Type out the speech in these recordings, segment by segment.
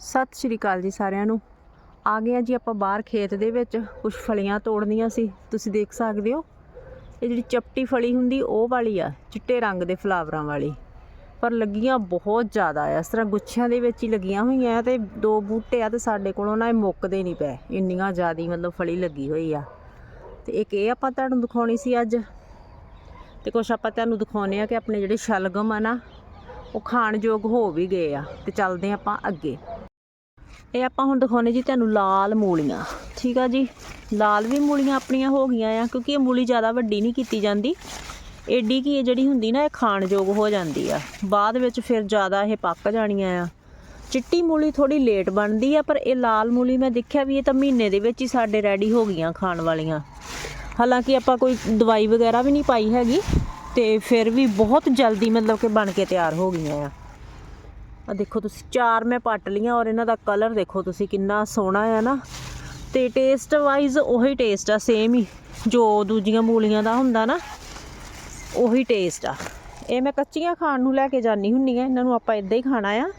ਸਤਿ ਸ਼੍ਰੀ ਅਕਾਲ ਜੀ ਸਾਰਿਆਂ ਨੂੰ। ਆ ਗਏ ਆ ਜੀ ਆਪਾਂ ਬਾਹਰ ਖੇਤ ਦੇ ਵਿੱਚ ਕੁਝ ਫਲੀਆਂ ਤੋੜਨੀਆਂ ਸੀ, ਤੁਸੀਂ ਦੇਖ ਸਕਦੇ ਹੋ। ਇਹ ਜਿਹੜੀ ਚਪਟੀ ਫਲੀ ਹੁੰਦੀ, ਉਹ ਵਾਲੀ ਆ, ਚਿੱਟੇ ਰੰਗ ਦੇ ਫਲਾਵਰਾਂ ਵਾਲੀ। ਪਰ ਲੱਗੀਆਂ ਬਹੁਤ ਜ਼ਿਆਦਾ ਆ, ਇਸ ਤਰ੍ਹਾਂ ਗੁੱਛਿਆਂ ਦੇ ਵਿੱਚ ਹੀ ਲੱਗੀਆਂ ਹੋਈਆਂ ਆ ਤੇ ਦੋ ਬੂਟੇ ਆ ਤੇ ਸਾਡੇ ਕੋਲੋਂ ਨਾ ਇਹ ਮੁੱਕਦੇ ਨਹੀਂ ਪਏ। ਇੰਨੀਆਂ ਜ਼ਿਆਦੀ ਮਤਲਬ ਫਲੀ ਲੱਗੀ ਹੋਈ ਆ। ਤੇ ਇੱਕ ਇਹ ਆਪਾਂ ਤੁਹਾਨੂੰ ਦਿਖਾਉਣੀ ਸੀ ਅੱਜ। ਤੇ ਕੁਛ ਆਪਾਂ ਤੁਹਾਨੂੰ ਦਿਖਾਉਨੇ ਆ ਕਿ ਆਪਣੇ ਜਿਹੜੇ ਸ਼ਲਗਮ ਆ ਨਾ, ਉਹ ਖਾਣ ਯੋਗ ਹੋ ਵੀ ਗਏ ਆ। ਤੇ ਚੱਲਦੇ ਆਪਾਂ ਅੱਗੇ। ਇਹ ਆਪਾਂ ਹੁਣ ਦਿਖਾਉਨੇ ਜੀ ਤੁਹਾਨੂੰ ਲਾਲ ਮੂਲੀਆਂ। ਠੀਕ ਆ ਜੀ? ਲਾਲ ਵੀ ਮੂਲੀਆਂ ਆਪਣੀਆਂ ਹੋ ਗਈਆਂ ਆ, ਕਿਉਂਕਿ ਇਹ ਮੂਲੀ ਜ਼ਿਆਦਾ ਵੱਡੀ ਨਹੀਂ ਕੀਤੀ ਜਾਂਦੀ। ਏਡੀ ਕੀ ਇਹ ਜਿਹੜੀ ਹੁੰਦੀ ਨਾ, ਇਹ ਖਾਣਯੋਗ ਹੋ ਜਾਂਦੀ ਆ। ਬਾਅਦ ਵਿੱਚ ਫਿਰ ਜ਼ਿਆਦਾ ਇਹ ਪੱਕ ਜਾਣੀਆਂ ਆ। ਚਿੱਟੀ ਮੂਲੀ ਥੋੜੀ ਲੇਟ ਬਣਦੀ ਆ, ਪਰ ਇਹ ਲਾਲ ਮੂਲੀ ਮੈਂ ਦੇਖਿਆ ਵੀ ਇਹ ਤਾਂ ਮਹੀਨੇ ਦੇ ਵਿੱਚ ਹੀ ਸਾਡੇ ਰੈਡੀ ਹੋ ਗਈਆਂ ਖਾਣ ਵਾਲੀਆਂ। ਹਾਲਾਂਕਿ ਆਪਾਂ ਕੋਈ ਦਵਾਈ ਵਗੈਰਾ ਵੀ ਨਹੀਂ ਪਾਈ ਹੈਗੀ, ਤੇ ਫਿਰ ਵੀ ਬਹੁਤ ਜਲਦੀ ਮਤਲਬ ਕਿ ਬਣ ਕੇ ਤਿਆਰ ਹੋ ਗਈਆਂ ਆ। ਆ ਦੇਖੋ ਤੁਸੀਂ, ਚਾਰ ਮੈਂ ਪੱਟ ਲੀਆਂ ਔਰ ਇਹਨਾਂ ਦਾ ਕਲਰ ਦੇਖੋ ਤੁਸੀਂ ਕਿੰਨਾ ਸੋਹਣਾ ਆ ਨਾ। ਤੇ ਟੇਸਟ ਵਾਈਜ਼ ਉਹੀ ਟੇਸਟ ਆ ਸੇਮ ਹੀ, ਜੋ ਦੂਜੀਆਂ ਮੂਲੀਆਂ ਦਾ ਹੁੰਦਾ ਨਾ, ਉਹੀ ਟੇਸਟ ਆ। ਇਹ ਮੈਂ ਕੱਚੀਆਂ ਖਾਣ ਨੂੰ ਲੈ ਕੇ ਜਾਨੀ ਹੁੰਨੀ ਆ, ਇਹਨਾਂ ਨੂੰ ਆਪਾਂ ਇਦਾਂ ਹੀ ਖਾਣਾ ਆ,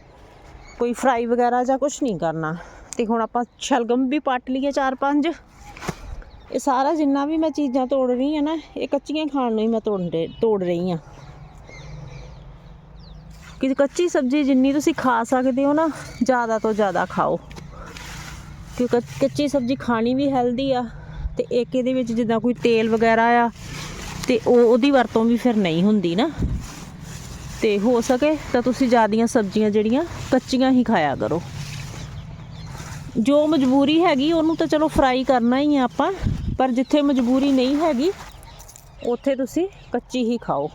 ਕੋਈ ਫਰਾਈ ਵਗੈਰਾ ਜਾਂ ਕੁਝ ਨਹੀਂ ਕਰਨਾ। ਤੇ ਹੁਣ ਆਪਾਂ ਸ਼ਲਗਮ ਵੀ ਪੱਟ ਲਈਏ ਚਾਰ ਪੰਜ। ਇਹ ਸਾਰਾ ਜਿੰਨਾ ਵੀ ਮੈਂ ਚੀਜ਼ਾਂ ਤੋੜ ਰਹੀ ਆ ਨਾ, ਇਹ ਕੱਚੀਆਂ ਖਾਣ ਨੂੰ ਹੀ ਮੈਂ ਤੋੜ ਰੇ- ਤੋੜ ਰਹੀ ਆ। ਕਿ ਕੱਚੀ ਸਬਜ਼ੀ ਜਿੰਨੀ ਤੁਸੀਂ ਖਾ ਸਕਦੇ ਹੋ ਨਾ, ਜ਼ਿਆਦਾ ਤੋਂ ਜ਼ਿਆਦਾ ਖਾਓ। ਕਿਉਂਕਿ ਕੱਚੀ ਸਬਜ਼ੀ ਖਾਣੀ ਵੀ ਹੈਲਦੀ ਆ, ਤੇ ਇੱਕ ਇਹਦੇ ਵਿੱਚ ਜਿੱਦਾਂ ਕੋਈ ਤੇਲ ਵਗੈਰਾ ਆ, ਤੇ ਉਹ, ਉਹਦੀ ਵਰਤੋਂ ਵੀ ਫਿਰ ਨਹੀਂ ਹੁੰਦੀ ਨਾ। ਤੇ ਹੋ ਸਕੇ ਤਾਂ ਤੁਸੀਂ ਜ਼ਿਆਦੀਆਂ ਸਬਜ਼ੀਆਂ ਜਿਹੜੀਆਂ ਕੱਚੀਆਂ ਹੀ ਖਾਇਆ ਕਰੋ। ਜੋ ਮਜਬੂਰੀ ਹੈਗੀ, ਉਹਨੂੰ ਤਾਂ ਚਲੋ ਫਰਾਈ ਕਰਨਾ ਹੀ ਆ ਆਪਾਂ, ਪਰ ਜਿੱਥੇ ਮਜਬੂਰੀ ਨਹੀਂ ਹੈਗੀ, ਉੱਥੇ ਤੁਸੀਂ ਕੱਚੀ ਹੀ ਖਾਓ।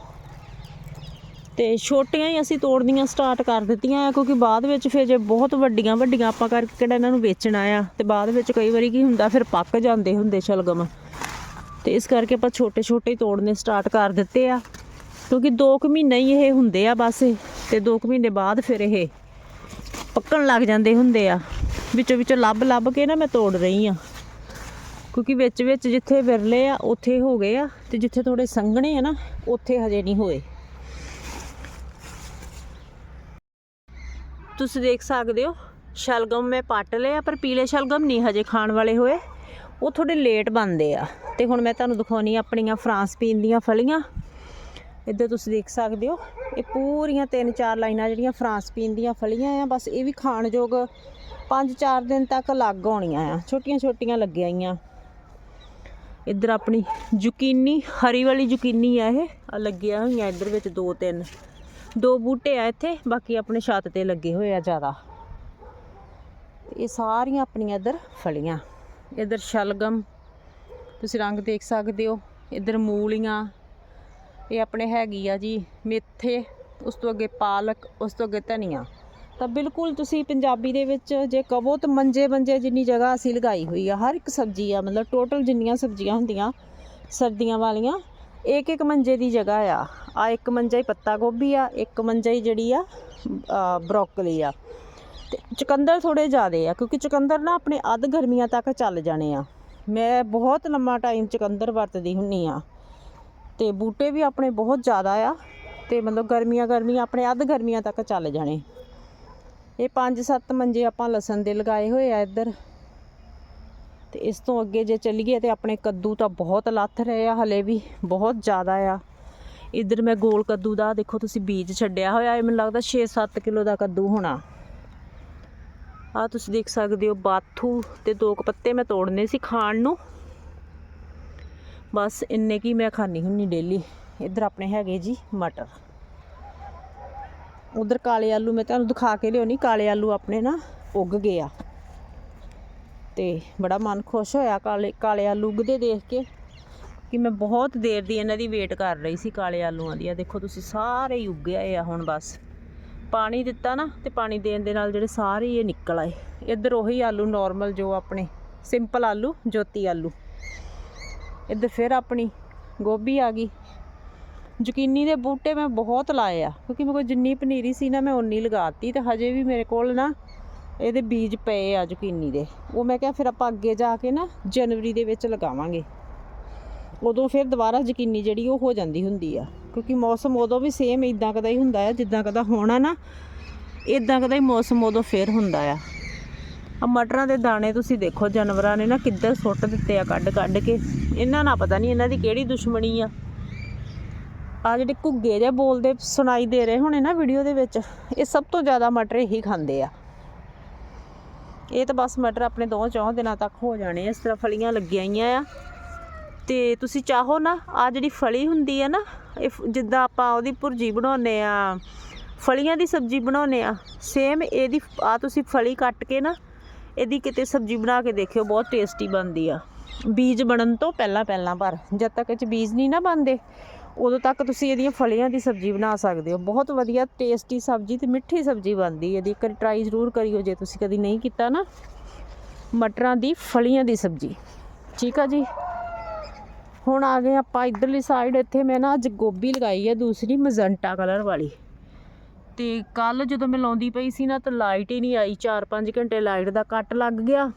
ਤੇ ਛੋਟੀਆਂ ਹੀ ਅਸੀਂ ਤੋੜਨੀਆਂ ਸਟਾਰਟ ਕਰ ਦਿੱਤੀਆਂ ਆ ਕਿਉਂਕਿ ਬਾਅਦ ਵਿੱਚ ਫਿਰ ਜੇ ਬਹੁਤ ਵੱਡੀਆਂ ਵੱਡੀਆਂ ਆਪਾਂ ਕਰਕੇ ਕਿਹੜਾ ਇਹਨਾਂ ਨੂੰ ਵੇਚਣਾ ਆ ਤੇ ਬਾਅਦ ਵਿੱਚ ਕਈ ਵਾਰੀ ਕੀ ਹੁੰਦਾ ਫਿਰ ਪੱਕ ਜਾਂਦੇ ਹੁੰਦੇ ਸ਼ਲਗਮ। ਤੇ ਇਸ ਕਰਕੇ ਆਪਾਂ ਛੋਟੇ ਛੋਟੇ ਹੀ ਤੋੜਨੇ ਸਟਾਰਟ ਕਰ ਦਿੱਤੇ ਆ ਕਿਉਂਕਿ 2 ਕੁ ਮਹੀਨੇ ਹੀ ਇਹ ਹੁੰਦੇ ਆ ਬਸ ਇਹ, ਤੇ 2 ਕੁ ਮਹੀਨੇ ਬਾਅਦ ਫਿਰ ਇਹ ਪੱਕਣ ਲੱਗ ਜਾਂਦੇ ਹੁੰਦੇ ਆ। ਵਿੱਚੋਂ ਵਿੱਚੋਂ ਲੱਭ ਲੱਭ ਕੇ ਨਾ ਮੈਂ ਤੋੜ ਰਹੀ ਆ। ਕਿਉਂਕਿ ਵਿੱਚ ਵਿੱਚ ਜਿੱਥੇ ਵਿਰਲੇ ਆ ਉੱਥੇ ਹੋ ਗਏ ਆ ਤੇ ਜਿੱਥੇ ਥੋੜੇ ਸੰਘਣੇ ਆ ਨਾ ਉੱਥੇ ਹਜੇ ਨਹੀਂ ਹੋਏ। ਤੁਸੀਂ ਦੇਖ ਸਕਦੇ ਹੋ, ਸ਼ਲਗਮ ਮੈਂ ਪੱਟ ਲਿਆ, ਪਰ ਪੀਲੇ ਸ਼ਲਗਮ ਨਹੀਂ ਹਜੇ ਖਾਣ ਵਾਲੇ ਹੋਏ। ਉਹ ਥੋੜੇ ਲੇਟ ਬਣਦੇ ਆ। ਤੇ ਹੁਣ ਮੈਂ ਤੁਹਾਨੂੰ ਦਿਖਾਉਣੀ ਆਪਣੀਆਂ ਫਰਾਂਸ ਪੀਨ ਦੀਆਂ ਫਲੀਆਂ। ਇੱਧਰ ਤੁਸੀਂ ਦੇਖ ਸਕਦੇ ਹੋ, ਇਹ ਪੂਰੀਆਂ ਤਿੰਨ ਚਾਰ ਲਾਈਨਾਂ ਜਿਹੜੀਆਂ ਫਰਾਂਸ ਪੀਨ ਦੀਆਂ ਫਲੀਆਂ ਆ। ਬਸ ਇਹ ਵੀ ਖਾਣ ਯੋਗ 5-4 ਦਿਨ ਤੱਕ ਲੱਗ ਹੋਣੀਆਂ ਆ। ਛੋਟੀਆਂ ਛੋਟੀਆਂ ਲੱਗੀਆਂ ਆਈਆਂ। ਇੱਧਰ ਆਪਣੀ ਜ਼ੁਕੀਨੀ, ਹਰੀ ਵਾਲੀ ਜ਼ੁਕੀਨੀ ਆ ਇਹ। ਲੱਗੀਆਂ ਹੋਈਆਂ ਇੱਧਰ ਵਿੱਚ ਦੋ ਤਿੰਨ। ਦੋ ਬੂਟੇ ਆ ਇੱਥੇ, ਬਾਕੀ ਆਪਣੇ ਛੱਤ ਤੇ ਲੱਗੇ ਹੋਏ ਆ ਜ਼ਿਆਦਾ। ਤੇ ਇਹ ਸਾਰੀਆਂ ਆਪਣੀਆਂ ਇੱਧਰ ਫਲੀਆਂ। ਇੱਧਰ ਸ਼ਲਗਮ, ਤੁਸੀਂ ਰੰਗ ਦੇਖ ਸਕਦੇ ਹੋ, ਇੱਧਰ ਮੂਲੀਆਂ, ਇਹ ਆਪਣੇ ਹੈਗੀ ਆ ਜੀ ਮੇਥੇ, ਉਸ ਤੋਂ ਅੱਗੇ ਪਾਲਕ, ਉਸ ਤੋਂ ਅੱਗੇ ਧਨੀਆ। ਤਾਂ ਬਿਲਕੁਲ ਤੁਸੀਂ ਪੰਜਾਬੀ ਦੇ ਵਿੱਚ ਜੇ ਕਹੋ ਤਾਂ ਮੰਜੇ ਮੰਜੇ ਜਿੰਨੀ ਜਗ੍ਹਾ ਅਸੀਂ ਲਗਾਈ ਹੋਈ ਆ, ਹਰ ਇੱਕ ਸਬਜ਼ੀ ਆ, ਮਤਲਬ ਟੋਟਲ ਜਿੰਨੀਆਂ ਸਬਜ਼ੀਆਂ ਹੁੰਦੀਆਂ, ਸਰਦੀਆਂ ਵਾਲੀਆਂ ਇੱਕ ਇੱਕ ਮੰਜੇ ਦੀ ਜਗ੍ਹਾ ਆ। ਆ ਇੱਕ ਮੰਜਾ ਹੀ ਪੱਤਾ ਗੋਭੀ ਆ, ਇੱਕ ਮੰਜਾ ਹੀ ਜਿਹੜੀ ਆ ਬਰੋਕਲੀ ਆ। ਤੇ ਚੁਕੰਦਰ ਥੋੜੇ ਜ਼ਿਆਦੇ ਆ, ਕਿਉਂਕਿ ਚੁਕੰਦਰ ਨਾ ਆਪਣੇ ਅੱਧ ਗਰਮੀਆਂ ਤੱਕ ਚੱਲ ਜਾਣੇ ਆ। ਮੈਂ ਬਹੁਤ ਲੰਮਾ ਟਾਈਮ ਚੁਕੰਦਰ ਵਰਤਦੀ ਹੁੰਨੀ ਆ। ਤੇ ਬੂਟੇ ਵੀ ਆਪਣੇ ਬਹੁਤ ਜ਼ਿਆਦਾ ਆ, ਤੇ ਮਤਲਬ ਗਰਮੀਆਂ ਗਰਮੀਆਂ ਆਪਣੇ ਅੱਧ ਗਰਮੀਆਂ ਤੱਕ ਚੱਲ ਜਾਣੇ। ਇਹ ਪੰਜ ਸੱਤ ਮੰਜੇ ਆਪਾਂ ਲਸਣ ਦੇ ਲਗਾਏ ਹੋਏ ਆ ਇੱਧਰ। ਤੇ ਇਸ ਤੋਂ ਅੱਗੇ ਜੇ ਚੱਲੀਏ ਤੇ ਆਪਣੇ ਕੱਦੂ ਤਾਂ ਬਹੁਤ ਲੱਥ ਰਹੇ ਆ, ਹਲੇ ਵੀ ਬਹੁਤ ਜ਼ਿਆਦਾ ਆ। ਇੱਧਰ ਮੈਂ ਗੋਲ ਕੱਦੂ ਦਾ ਦੇਖੋ ਤੁਸੀਂ ਬੀਜ ਛੱਡਿਆ ਹੋਇਆ, ਇਹ ਮੈਨੂੰ ਲੱਗਦਾ 6-7 ਕਿਲੋ ਦਾ ਕੱਦੂ ਹੋਣਾ। ਆ ਤੁਸੀਂ ਦੇਖ ਸਕਦੇ ਹੋ ਬਾਥੂ ਤੇ ਦੋ ਕੁ ਪੱਤੇ ਮੈਂ ਤੋੜਨੇ ਸੀ ਖਾਣ ਨੂੰ। ਬਸ ਇੰਨੇ ਕੀ ਮੈਂ ਖਾਣੀ ਹੁੰਨੀ ਡੇਲੀ। ਇੱਧਰ ਆਪਣੇ ਹੈਗੇ ਜੀ ਮਟਰ। ਉਧਰ ਕਾਲੇ ਆਲੂ ਮੈਂ ਤੁਹਾਨੂੰ ਦਿਖਾ ਕੇ ਲਿਆਉਣੀ, ਕਾਲੇ ਆਲੂ ਆਪਣੇ ਨਾ ਉੱਗ ਗਏ ਆ। ਤੇ ਬੜਾ ਮਨ ਖੁਸ਼ ਹੋਇਆ ਕਾਲੇ ਕਾਲੇ ਆਲੂ ਉਗਦੇ ਦੇਖ ਕੇ ਕਿ ਮੈਂ ਬਹੁਤ ਦੇਰ ਦੀ ਇਹਨਾਂ ਦੀ ਵੇਟ ਕਰ ਰਹੀ ਸੀ ਕਾਲੇ ਆਲੂਆਂ ਦੀ। ਆ ਦੇਖੋ ਤੁਸੀਂ ਸਾਰੇ ਹੀ ਉੱਗ ਆਏ ਆ ਹੁਣ ਬਸ। ਪਾਣੀ ਦਿੱਤਾ ਨਾ ਤੇ ਪਾਣੀ ਦੇਣ ਦੇ ਨਾਲ ਜਿਹੜੇ ਸਾਰੇ ਹੀ ਇਹ ਨਿਕਲ ਆਏ। ਇੱਧਰ ਉਹੀ ਆਲੂ ਨਾਰਮਲ ਜੋ ਆਪਣੇ ਸਿੰਪਲ ਆਲੂ, ਜੋਤੀ ਆਲੂ। ਇੱਧਰ ਫਿਰ ਆਪਣੀ ਗੋਭੀ ਆ ਗਈ। ਜ਼ੁਕੀਨੀ ਦੇ ਬੂਟੇ ਮੈਂ ਬਹੁਤ ਲਾਏ ਆ, ਕਿਉਂਕਿ ਮੇਰੇ ਕੋਲ ਜਿੰਨੀ ਪਨੀਰੀ ਸੀ ਨਾ ਮੈਂ ਉਨੀ ਲਗਾਤੀ ਤੇ ਹਜੇ ਵੀ ਮੇਰੇ ਕੋਲ ਨਾ ਇਹਦੇ ਬੀਜ ਪਏ ਆ ਜ਼ੁਕੀਨੀ ਦੇ। ਉਹ ਮੈਂ ਕਿਹਾ ਫਿਰ ਆਪਾਂ ਅੱਗੇ ਜਾ ਕੇ ਨਾ ਜਨਵਰੀ ਦੇ ਵਿੱਚ ਲਗਾਵਾਂਗੇ। ਉਦੋਂ ਫਿਰ ਦੁਬਾਰਾ ਯਕੀਨੀ ਜਿਹੜੀ ਉਹ ਹੋ ਜਾਂਦੀ ਹੁੰਦੀ ਆ। ਕਿਉਂਕਿ ਮੌਸਮ ਉਦੋਂ ਵੀ ਸੇਮ ਇਦਾਂ ਕਦਾ ਹੀ ਹੁੰਦਾ ਆ, ਜਿੱਦਾਂ ਕਦਾ ਹੋਣਾ ਨਾ ਇਦਾਂ ਕਦਾ ਹੀ ਮੌਸਮ ਉਦੋਂ ਫਿਰ ਹੁੰਦਾ ਆ। ਆ ਮਟਰਾਂ ਦੇ ਦਾਣੇ ਤੁਸੀਂ ਦੇਖੋ, ਜਾਨਵਰਾਂ ਨੇ ਨਾ ਕਿੱਧਰ ਸੁੱਟ ਦਿੱਤੇ ਆ ਕੱਢ ਕੱਢ ਕੇ। ਇਹਨਾਂ ਨਾਲ ਪਤਾ ਨਹੀਂ ਇਹਨਾਂ ਦੀ ਕਿਹੜੀ ਦੁਸ਼ਮਣੀ ਆ। ਆ ਜਿਹੜੇ ਘੁੱਗੇ ਜਿਹੇ ਬੋਲਦੇ, ਸੁਣਾਈ ਦੇ ਰਹੇ ਹੋਣੇ ਨਾ ਵੀਡੀਓ ਦੇ ਵਿੱਚ, ਇਹ ਸਭ ਤੋਂ ਜ਼ਿਆਦਾ ਮਟਰ ਇਹੀ ਖਾਂਦੇ ਆ। ਇਹ ਤਾਂ ਬਸ ਮਟਰ ਆਪਣੇ ਦੋ ਚੌਂ ਦਿਨਾਂ ਤੱਕ ਹੋ ਜਾਣੇ ਆ। ਇਸ ਤਰ੍ਹਾਂ ਫਲੀਆਂ ਲੱਗੀਆਂ ਹੋਈਆਂ ਆ ਤੇ ਤੁਸੀਂ ਚਾਹੋ ਨਾ ਆ ਜਿਹੜੀ ਫਲੀ ਹੁੰਦੀ ਆ ਨਾ, ਇਹ ਜਿੱਦਾਂ ਆਪਾਂ ਉਹਦੀ ਭੁਰਜੀ ਬਣਾਉਂਦੇ ਆ, ਫਲੀਆਂ ਦੀ ਸਬਜ਼ੀ ਬਣਾਉਂਦੇ ਆ ਸੇਮ ਇਹਦੀ ਆ ਤੁਸੀਂ ਫਲੀ ਕੱਟ ਕੇ ਨਾ, ਇਹਦੀ ਕਿਤੇ ਸਬਜ਼ੀ ਬਣਾ ਕੇ ਦੇਖਿਓ, ਬਹੁਤ ਟੇਸਟੀ ਬਣਦੀ ਆ ਬੀਜ ਬਣਨ ਤੋਂ ਪਹਿਲਾਂ ਪਹਿਲਾਂ ਪਰ, ਜਦ ਤੱਕ ਇਹ ਚ ਬੀਜ ਨਹੀਂ ਨਾ ਬਣਦੇ ਉਦੋਂ ਤੱਕ ਤੁਸੀਂ ਇਹਦੀਆਂ ਫਲੀਆਂ ਦੀ ਸਬਜ਼ੀ ਬਣਾ ਸਕਦੇ ਹੋ। ਬਹੁਤ ਵਧੀਆ ਟੇਸਟੀ ਸਬਜ਼ੀ ਤੇ ਮਿੱਠੀ ਸਬਜ਼ੀ ਬਣਦੀ ਹੈ। ਇਹਦੀ ਇੱਕ ਟਰਾਈ ਜ਼ਰੂਰ ਕਰਿਓ ਜੇ ਤੁਸੀਂ ਕਦੀ ਨਹੀਂ ਕੀਤਾ ਨਾ। ਮਟਰਾਂ ਦੀ ਫਲੀਆਂ ਦੀ ਸਬਜ਼ੀ। ਠੀਕ ਆ ਜੀ? ਹੁਣ ਆ ਗਏ ਆਪਾਂ ਇਧਰਲੀ ਸਾਈਡ ਇੱਥੇ ਮੈਂ ਨਾ ਅੱਜ ਗੋਭੀ ਲਗਾਈ ਹੈ, ਦੂਸਰੀ ਮਜ਼ੰਟਾ ਕਲਰ ਵਾਲੀ। ਤੇ ਕੱਲ ਜਦੋਂ ਮੈਂ ਲਾਉਂਦੀ ਪਈ ਸੀ ਨਾ, ਤਾਂ ਲਾਈਟ ਹੀ ਨਹੀਂ ਆਈ। 4-5 ਘੰਟੇ ਲਾਈਟ ਦਾ ਕੱਟ ਲੱਗ ਗਿਆ।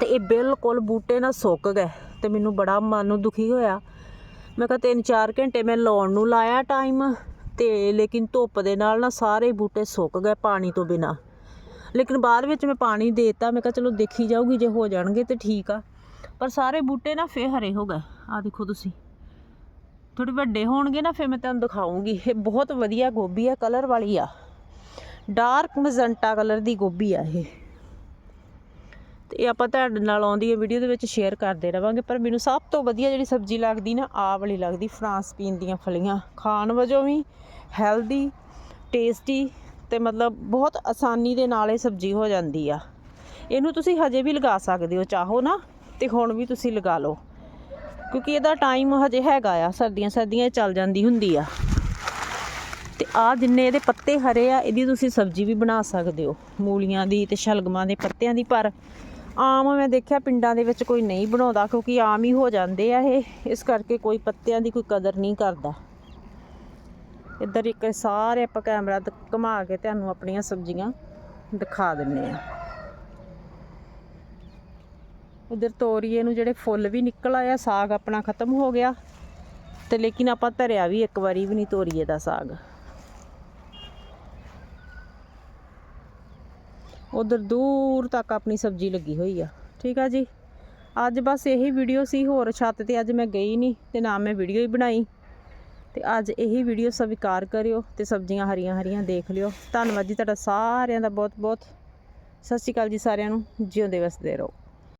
ਤੇ ਇਹ ਬਿਲਕੁਲ ਬੂਟੇ ਨਾ ਸੁੱਕ ਗਏ। ਤੇ ਮੈਨੂੰ ਬੜਾ ਮਨ ਨੂੰ ਦੁਖੀ ਹੋਇਆ। ਮੈਂ ਕਿਹਾ ਤਿੰਨ ਚਾਰ ਘੰਟੇ ਮੈਂ ਲਾਉਣ ਨੂੰ ਲਾਇਆ ਟਾਈਮ ਤੇ ਲੇਕਿਨ ਧੁੱਪ ਦੇ ਨਾਲ ਨਾ ਸਾਰੇ ਬੂਟੇ ਸੁੱਕ ਗਏ ਪਾਣੀ ਤੋਂ ਬਿਨਾ। ਲੇਕਿਨ ਬਾਅਦ ਵਿੱਚ ਮੈਂ ਪਾਣੀ ਦੇਤਾ, ਮੈਂ ਕਿਹਾ ਚਲੋ ਦੇਖੀ ਜਾਊਗੀ, ਜੇ ਹੋ ਜਾਣਗੇ ਤੇ ਠੀਕ ਆ। ਪਰ ਸਾਰੇ ਬੂਟੇ ਨਾ ਫੇਰ ਹਰੇ ਹੋ ਗਏ। ਆ ਦੇਖੋ ਤੁਸੀਂ। ਥੋੜੇ ਵੱਡੇ ਹੋਣਗੇ ਨਾ ਫਿਰ ਮੈਂ ਤੁਹਾਨੂੰ ਦਿਖਾਉਂਗੀ। ਇਹ ਬਹੁਤ ਵਧੀਆ ਗੋਭੀ ਆ ਕਲਰ ਵਾਲੀ ਆ। ਡਾਰਕ ਮਜ਼ੰਟਾ ਕਲਰ ਦੀ ਗੋਭੀ ਆ ਇਹ। ਤੇ ਇਹ ਆਪਾਂ ਤੁਹਾਡੇ ਨਾਲ ਆਉਂਦੀ ਹੈ ਵੀਡੀਓ ਦੇ ਵਿੱਚ ਸ਼ੇਅਰ ਕਰਦੇ ਰਵਾਂਗੇ, ਪਰ ਮੈਨੂੰ ਸਭ ਤੋਂ ਵਧੀਆ ਜਿਹੜੀ ਸਬਜ਼ੀ ਲੱਗਦੀ ਨਾ ਆ ਵਾਲੀ ਲੱਗਦੀ, ਫਰਾਂਸ ਪੀਨ ਦੀਆਂ ਫਲੀਆਂ। ਖਾਣ ਵਜੋਂ ਵੀ ਹੈਲਦੀ ਟੇਸਟੀ ਤੇ ਮਤਲਬ ਬਹੁਤ ਆਸਾਨੀ ਦੇ ਨਾਲ ਇਹ ਸਬਜ਼ੀ ਹੋ ਜਾਂਦੀ ਆ। ਇਹਨੂੰ ਤੁਸੀਂ ਹਜੇ ਵੀ ਲਗਾ ਸਕਦੇ ਹੋ, ਚਾਹੋ ਨਾ, ਤੇ ਹੁਣ ਵੀ ਤੁਸੀਂ ਲਗਾ ਲਓ। ਕਿਉਂਕਿ ਇਹਦਾ ਟਾਈਮ ਹਜੇ ਹੈਗਾ ਆ, ਸਰਦੀਆਂ ਸਰਦੀਆਂ ਚੱਲ ਜਾਂਦੀ ਹੁੰਦੀ ਆ। ਤੇ ਆ ਜਿੰਨੇ ਇਹਦੇ ਪੱਤੇ ਹਰੇ ਆ, ਇਹਦੀ ਤੁਸੀਂ ਸਬਜ਼ੀ ਵੀ ਬਣਾ ਸਕਦੇ ਹੋ, ਮੂਲੀਆਂ ਦੀ ਤੇ ਸ਼ਲਗਮਾਂ ਦੇ ਪੱਤਿਆਂ ਦੀ, ਪਰ ਆਮ ਮੈਂ ਦੇਖਿਆ ਪਿੰਡਾਂ ਦੇ ਵਿੱਚ ਕੋਈ ਨਹੀਂ ਬਣਾਉਂਦਾ ਕਿਉਂਕਿ ਆਮ ਹੀ ਹੋ ਜਾਂਦੇ ਆ ਇਹ। ਇਸ ਕਰਕੇ ਕੋਈ ਪੱਤਿਆਂ ਦੀ ਕੋਈ ਕਦਰ ਨਹੀਂ ਕਰਦਾ। ਇੱਧਰ ਇੱਕ ਸਾਰੇ ਆਪਾਂ ਕੈਮਰਾ ਦ- ਘੁਮਾ ਕੇ ਤੁਹਾਨੂੰ ਆਪਣੀਆਂ ਸਬਜ਼ੀਆਂ ਦਿਖਾ ਦਿੰਨੇ ਆ। ਉਧਰ ਤੋਰੀਏ ਨੂੰ ਜਿਹੜੇ ਫੁੱਲ ਵੀ ਨਿਕਲ ਆਇਆ, ਸਾਗ ਆਪਣਾ ਖਤਮ ਹੋ ਗਿਆ ਤੇ ਲੇਕਿਨ ਆਪਾਂ ਧਰਿਆ ਵੀ ਇੱਕ ਵਾਰੀ ਵੀ ਨਹੀਂ ਤੋਰੀਏ ਦਾ ਸਾਗ। ਉਧਰ ਦੂਰ ਤੱਕ ਆਪਣੀ ਸਬਜ਼ੀ ਲੱਗੀ ਹੋਈ ਆ। ਠੀਕ ਆ ਜੀ? ਅੱਜ ਬਸ ਇਹੀ ਵੀਡੀਓ ਸੀ, ਹੋਰ ਛੱਤ ਤੇ ਅੱਜ ਮੈਂ ਗਈ ਨਹੀਂ ਤੇ ਨਾ ਮੈਂ ਵੀਡੀਓ ਹੀ ਬਣਾਈ। ਤੇ ਅੱਜ ਇਹੀ ਵੀਡੀਓ ਸਵੀਕਾਰ ਕਰਿਓ ਤੇ ਸਬਜ਼ੀਆਂ ਹਰੀਆਂ ਹਰੀਆਂ ਦੇਖ ਲਿਓ। ਧੰਨਵਾਦ ਜੀ ਤੁਹਾਡਾ ਸਾਰਿਆਂ ਦਾ ਬਹੁਤ ਬਹੁਤ ਸਤਿ ਸ਼੍ਰੀ ਅਕਾਲ ਜੀ ਸਾਰਿਆਂ ਨੂੰ। ਜਿਉਂਦੇ ਵਸਦੇ ਰਹੋ।